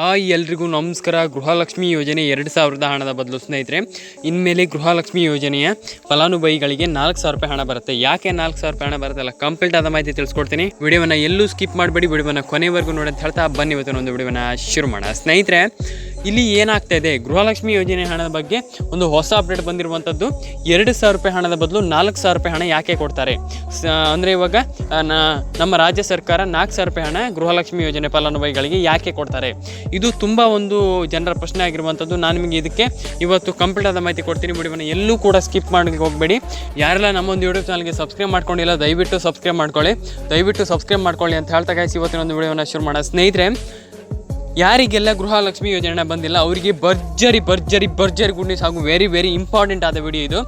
Hi ಎಲ್ರಿಗೂ ನಮಸ್ಕಾರ. ಗೃಹಲಕ್ಷ್ಮಿ ಯೋಜನೆ ಎರಡು ಸಾವಿರದ ಹಣದ ಬದಲು ಸ್ನೇಹಿತರೆ, ಇನ್ಮೇಲೆ ಗೃಹಲಕ್ಷ್ಮಿ ಯೋಜನೆಯ ಫಲಾನುಭವಿಗಳಿಗೆ ನಾಲ್ಕು ಸಾವಿರ ರೂಪಾಯಿ ಹಣ ಬರುತ್ತೆ. ಯಾಕೆ ನಾಲ್ಕು ಸಾವಿರ ರೂಪಾಯಿ ಹಣ ಬರುತ್ತಲ್ಲ? ಕಂಪ್ಲೀಟ್ ಆದ ಮಾಹಿತಿ ತಿಳಿಸ್ಕೊಡ್ತೀನಿ. ವಿಡಿಯೋವನ್ನ ಎಲ್ಲೂ ಸ್ಕಿಪ್ ಮಾಡಬೇಡಿ. ವಿಡಿಯೋವನ್ನ ಕೊನೆವರೆಗೂ ನೋಡಿ ಅಂತ ಹೇಳ್ತಾ ಬನ್ನಿ ಇವತ್ತಿನ ಒಂದು ವಿಡಿಯೋವನ್ನ ಶುರು ಮಾಡೋಣ. ಸ್ನೇಹಿತರೆ ಇಲ್ಲಿ ಏನಾಗ್ತಾ ಇದೆ? ಗೃಹಲಕ್ಷ್ಮಿ ಯೋಜನೆ ಹಣದ ಬಗ್ಗೆ ಒಂದು ಹೊಸ ಅಪ್ಡೇಟ್ ಬಂದಿರುವಂಥದ್ದು ಎರಡು ಸಾವಿರ ರೂಪಾಯಿ ಹಣದ ಬದಲು ನಾಲ್ಕು ಸಾವಿರ ರೂಪಾಯಿ ಹಣ ಯಾಕೆ ಕೊಡ್ತಾರೆ? ಅಂದರೆ ಇವಾಗ ನಮ್ಮ ರಾಜ್ಯ ಸರ್ಕಾರ ನಾಲ್ಕು ಸಾವಿರ ರೂಪಾಯಿ ಹಣ ಗೃಹಲಕ್ಷ್ಮಿ ಯೋಜನೆ ಫಲಾನುಭವಿಗಳಿಗೆ ಯಾಕೆ ಕೊಡ್ತಾರೆ? ಇದು ತುಂಬ ಒಂದು ಜನರ ಪ್ರಶ್ನೆ ಆಗಿರುವಂಥದ್ದು ನಾನು ನಿಮಗೆ ಇದಕ್ಕೆ ಇವತ್ತು ಕಂಪ್ಲೀಟ್ ಆದ ಮಾಹಿತಿ ಕೊಡ್ತೀನಿ. ವಿಡಿಯೋನ ಎಲ್ಲೂ ಕೂಡ ಸ್ಕಿಪ್ ಮಾಡಿ ಹೋಗಬೇಡಿ. ಯಾರೆಲ್ಲ ನಮ್ಮೊಂದು ಯೂಟ್ಯೂಬ್ ಚಾನಲ್ಗೆ ಸಬ್ಸ್ಕ್ರೈಬ್ ಮಾಡ್ಕೊಂಡಿಲ್ಲ, ದಯವಿಟ್ಟು ಸಬ್ಸ್ಕ್ರೈಬ್ ಮಾಡ್ಕೊಳ್ಳಿ. ದಯವಿಟ್ಟು ಸಬ್ಸ್ಕ್ರೈಬ್ ಮಾಡ್ಕೊಳ್ಳಿ ಅಂತ ಹೇಳ್ತಾ ಕಾಯಿಸಿ ಇವತ್ತಿನ ಒಂದು ವಿಡಿಯೋನ ಶುರು ಮಾಡೋಣ. ಸ್ನೇಹಿತರೆ ಯಾರಿಗೆಲ್ಲ ಗೃಹಲಕ್ಷ್ಮಿ ಯೋಜನೆ ಬಂದಿಲ್ಲ, ಅವರಿಗೆ ಭರ್ಜರಿ ಭರ್ಜರಿ ಭರ್ಜರಿ ಗುಡ್ ನ್ಯೂಸ್ ಹಾಗೂ ವೆರಿ ವೆರಿ ಇಂಪಾರ್ಟೆಂಟ್ ಆದ ವಿಡಿಯೋ ಇದು.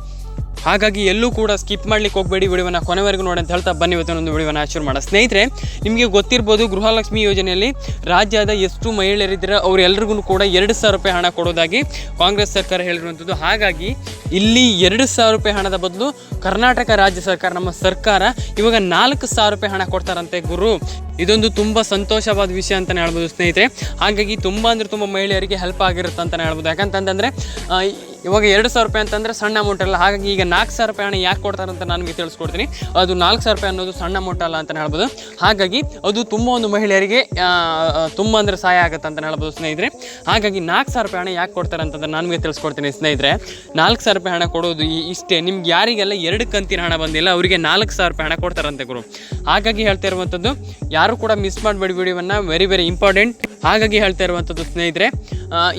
ಹಾಗಾಗಿ ಎಲ್ಲೂ ಕೂಡ ಸ್ಕಿಪ್ ಮಾಡ್ಲಿಕ್ಕೆ ಹೋಗಬೇಡಿ. ವಿಡಿಯೋನ ಕೊನೆವರೆಗೂ ನೋಡಿ ಅಂತ ಹೇಳ್ತಾ ಬನ್ನಿ. ಇವತ್ತಿನ ಒಂದು ವಿಡಿಯೋನ ಶುರು ಮಾಡೋಣ. ಸ್ನೇಹಿತರೆ, ನಿಮಗೆ ಗೊತ್ತಿರ್ಬೋದು ಗೃಹಲಕ್ಷ್ಮಿ ಯೋಜನೆಯಲ್ಲಿ ರಾಜ್ಯದ ಎಷ್ಟು ಮಹಿಳೆಯರಿದ್ದಾರೆ. ಅವರೆಲ್ಲರಿಗೂ ಕೂಡ ಎರಡು ಸಾವಿರ ರೂಪಾಯಿ ಹಣ ಕೊಡೋದಾಗಿ ಕಾಂಗ್ರೆಸ್ ಸರ್ಕಾರ ಹೇಳಿರುವಂಥದ್ದು. ಹಾಗಾಗಿ ಇಲ್ಲಿ ಎರಡು ಸಾವಿರ ರೂಪಾಯಿ ಹಣದ ಬದಲು ಕರ್ನಾಟಕ ರಾಜ್ಯ ಸರ್ಕಾರ, ನಮ್ಮ ಸರ್ಕಾರ ಇವಾಗ ನಾಲ್ಕು ಸಾವಿರ ರೂಪಾಯಿ ಹಣ ಕೊಡ್ತಾರಂತೆ ಗುರು. ಇದೊಂದು ತುಂಬ ಸಂತೋಷವಾದ ವಿಷಯ ಅಂತಲೇ ಹೇಳ್ಬೋದು ಸ್ನೇಹಿತರೆ. ಹಾಗಾಗಿ ತುಂಬ ಅಂದರೆ ತುಂಬ ಮಹಿಳೆಯರಿಗೆ ಹೆಲ್ಪ್ ಆಗಿರುತ್ತೆ ಅಂತಲೇ ಹೇಳ್ಬೋದು. ಯಾಕಂತಂದರೆ ಇವಾಗ ಎರಡು ಸಾವಿರ ರೂಪಾಯಿ ಅಂತಂದರೆ ಸಣ್ಣ ಅಮೌಂಟ್ ಅಲ್ಲ. ಹಾಗಾಗಿ ಈಗ ನಾಲ್ಕು ಸಾವಿರ ರೂಪಾಯಿ ಹಣ ಯಾಕೆ ಕೊಡ್ತಾರೆ ಅಂತ ನನಗೆ ತಿಳಿಸ್ಕೊಡ್ತೀನಿ. ಅದು ನಾಲ್ಕು ಸಾವಿರ ರೂಪಾಯಿ ಅನ್ನೋದು ಸಣ್ಣ ಅಮೌಂಟ್ ಅಲ್ಲ ಅಂತಲೇ ಹೇಳ್ಬೋದು. ಹಾಗಾಗಿ ಅದು ತುಂಬ ಒಂದು ಮಹಿಳೆಯರಿಗೆ ತುಂಬ ಅಂದರೆ ಸಹಾಯ ಆಗುತ್ತೆ ಅಂತ ಹೇಳ್ಬೋದು ಸ್ನೇಹಿತರೆ. ಹಾಗಾಗಿ ನಾಲ್ಕು ಸಾವಿರ ರೂಪಾಯಿ ಹಣ ಯಾಕೆ ಕೊಡ್ತಾರೆ ಅಂತಂದ್ರೆ ನನಗೆ ತಿಳಿಸ್ಕೊಡ್ತೀನಿ ಸ್ನೇಹಿತರೆ. ನಾಲ್ಕು ಸಾವಿರ ರೂಪಾಯಿ ಹಣ ಕೊಡೋದು ಇಷ್ಟೇ. ನಿಮ್ಗೆ ಯಾರಿಗೆಲ್ಲ ಎರಡು ಕಂತಿನ ಹಣ ಬಂದಿಲ್ಲ, ಅವರಿಗೆ ನಾಲ್ಕು ಸಾವಿರ ರೂಪಾಯಿ ಹಣ ಕೊಡ್ತಾರಂತೆ ಗುರು. ಹಾಗಾಗಿ ಹೇಳ್ತಾ ಇರುವಂಥದ್ದು ಯಾರು ಕೂಡ ಮಿಸ್ ಮಾಡಬೇಡಿ ವಿಡಿಯೋವನ್ನು. ವೆರಿ ವೆರಿ ಇಂಪಾರ್ಟೆಂಟ್ ಹಾಗಾಗಿ ಹೇಳ್ತಾ ಇರುವಂಥದ್ದು ಸ್ನೇಹಿತರೆ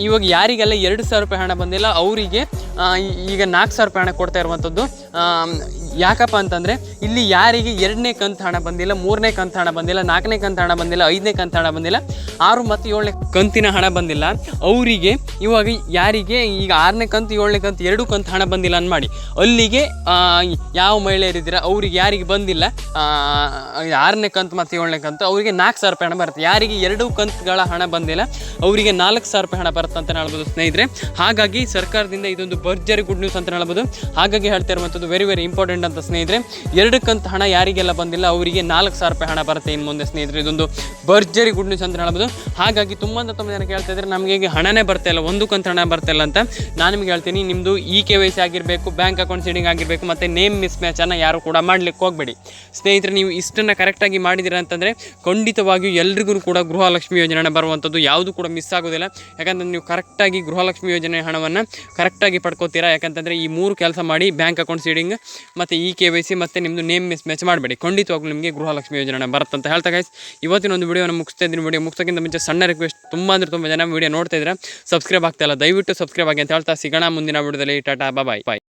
ಇವಾಗ ಯಾರಿಗೆಲ್ಲ ಎರಡು ಸಾವಿರ ರೂಪಾಯಿ ಹಣ ಬಂದಿಲ್ಲ, ಅವರಿಗೆ ಈಗ ನಾಲ್ಕು ಸಾವಿರ ರೂಪಾಯಿ ಹಣ ಕೊಡ್ತಾ ಇರುವಂಥದ್ದು. ಯಾಕಪ್ಪ ಅಂತಂದರೆ ಇಲ್ಲಿ ಯಾರಿಗೆ ಎರಡನೇ ಕಂತು ಹಣ ಬಂದಿಲ್ಲ ಮೂರನೇ ಕಂತು ಹಣ ಬಂದಿಲ್ಲ ನಾಲ್ಕನೇ ಕಂತು ಹಣ ಬಂದಿಲ್ಲ ಐದನೇ ಕಂತು ಹಣ ಬಂದಿಲ್ಲ ಆರು ಮತ್ತು ಏಳನೇ ಕಂತಿನ ಹಣ ಬಂದಿಲ್ಲ. ಅವರಿಗೆ ಇವಾಗ ಯಾರಿಗೆ ಈಗ ಆರನೇ ಕಂತು ಏಳನೇ ಕಂತು ಎರಡು ಕಂತು ಹಣ ಬಂದಿಲ್ಲ ಅನ್ಮಾಡಿ. ಅಲ್ಲಿಗೆ ಆ, ಯಾವ ಮಹಿಳೆಯರಿದ್ದೀರ ಅವ್ರಿಗೆ ಯಾರಿಗೆ ಬಂದಿಲ್ಲ ಆರನೇ ಕಂತು ಮತ್ತು ಏಳನೇ ಕಂತು ಅವರಿಗೆ ನಾಲ್ಕು ಸಾವಿರ ರೂಪಾಯಿ ಹಣ ಬರುತ್ತೆ. ಯಾರಿಗೆ ಎರಡು ಕಂತುಗಳ ಹಣ ಬಂದಿಲ್ಲ ಅವರಿಗೆ ನಾಲ್ಕು ಸಾವಿರ ರೂಪಾಯಿ ಹಣ ಬರುತ್ತೆ ಅಂತ ಹೇಳ್ಬೋದು ಸ್ನೇಹಿತರೆ. ಹಾಗಾಗಿ ಸರ್ಕಾರದಿಂದ ಇದೊಂದು ಭರ್ಜರಿ ಗುಡ್ ನ್ಯೂಸ್ ಅಂತ ಹೇಳ್ಬೋದು. ಹಾಗಾಗಿ ಹೇಳ್ತಾ ಇರುವಂಥದ್ದು ವೆರಿ ವೆರಿ ಇಂಪಾರ್ಟೆಂಟ್ ಅಂತ ಸ್ನೇಹಿತರೆ ಎರಡು ಕಂತು ಹಣ ಯಾರಿಗೆಲ್ಲ ಬಂದಿಲ್ಲ, ಅವರಿಗೆ ನಾಲ್ಕು ಸಾವಿರ ರೂಪಾಯಿ ಹಣ ಬರುತ್ತೆ ಇನ್ನು ಮುಂದೆ ಸ್ನೇಹಿತರೆ. ಇದೊಂದು ಭರ್ಜರಿ ಗುಡ್ ನ್ಯೂಸ್ ಅಂತ ಹೇಳ್ಬೋದು ಹಾಗಾಗಿ ತುಂಬ ಅಂತ ತುಂಬ ಜನ ಕೇಳ್ತಾ ಇದ್ದಾರೆ ನಮಗೆ ಈಗ ಹಣನೇ ಬರ್ತಾ ಇಲ್ಲ, ಒಂದು ಕಂತು ಹಣ ಬರ್ತಾ ಇಲ್ಲ ಅಂತ ನಾನು ನಿಮ್ಗೆ ಹೇಳ್ತೀನಿ. ನಿಮ್ಮದು ಇ ಕೆ ವೈ ಸಿ ಆಗಿರಬೇಕು, ಬ್ಯಾಂಕ್ ಅಕೌಂಟ್ ಸೀಡಿಂಗ್ ಆಗಿರಬೇಕು, ಮತ್ತು ನೇಮ್ ಮಿಸ್ ಮ್ಯಾಚನ್ನು ಯಾರು ಕೂಡ ಮಾಡ್ಲಿಕ್ಕೆ ಹೋಗಬೇಡಿ. ಸ್ನೇಹಿತರೆ, ನೀವು ಇಷ್ಟನ್ನು ಕರೆಕ್ಟಾಗಿ ಮಾಡಿದ್ದೀರಾ ಅಂತಂದರೆ ಖಂಡಿತವಾಗಿಯೂ ಎಲ್ರಿಗೂ ಕೂಡ ಗೃಹಲಕ್ಷ್ಮಿ ಯೋಜನೆ ಬರುವಂಥದ್ದು ಯಾವುದು ಕೂಡ ಮಿಸ್ ಆಗೋದಿಲ್ಲ. ಯಾಕಂದ್ರೆ ನೀವು ಕರೆಕ್ಟಾಗಿ ಗೃಹಲಕ್ಷ್ಮಿ ಯೋಜನೆ ಹಣವನ್ನು ಕರೆಕ್ಟಾಗಿ ಪಡ್ಕೋತೀರಾ? ಯಾಕಂತಂದರೆ ಈ ಮೂರು ಕೆಲಸ ಮಾಡಿ ಬ್ಯಾಂಕ್ ಅಕೌಂಟ್ ಸೀಡಿಂಗ್, ಮತ್ತು ಇ ಕೆ ವೈ ಸಿ ಮತ್ತು ನಿಮ್ಮದು ನೇಮ್ ಮಿಸ್ ಮ್ಯಾಚ್ ಮಾಡಬೇಡಿ. ಖಂಡಿತವಾಗ್ಲೂ ನಿಮಗೆ ಗೃಹಲಕ್ಷ್ಮಿ ಯೋಜನೆ ಬರುತ್ತಂತ ಹೇಳ್ತಾ ಗೈಸ್ ಇವತ್ತಿನ ಒಂದು ವಿಡಿಯೋನ ಮುಗಿಸ್ತಾ ಇದ್ದೀನಿ. ವಿಡಿಯೋ ಮುಗಿಸೋಕ್ಕಿಂತ ಮುಂಚೆ ಸಣ್ಣ ರಿಕ್ವೆಸ್ಟ್ ತುಂಬ ಅಂದರೆ ತುಂಬ ಜನ ವಿಡಿಯೋ ನೋಡ್ತಾ ಇದ್ರೆ ಸಬ್ಸ್ಕ್ರೈಬ್ ಆಗ್ತಾ ಇಲ್ಲ. ದಯವಿಟ್ಟು ಸಬ್ಸ್ಕ್ರೈಬ್ ಆಗಿ ಅಂತ ಹೇಳ್ತಾ ಸಿಗೋಣ ಮುಂದಿನ ವಿಡಿಯೋದಲ್ಲಿ ಟಾಟಾ ಬಾಯ್ ಬಾಯ್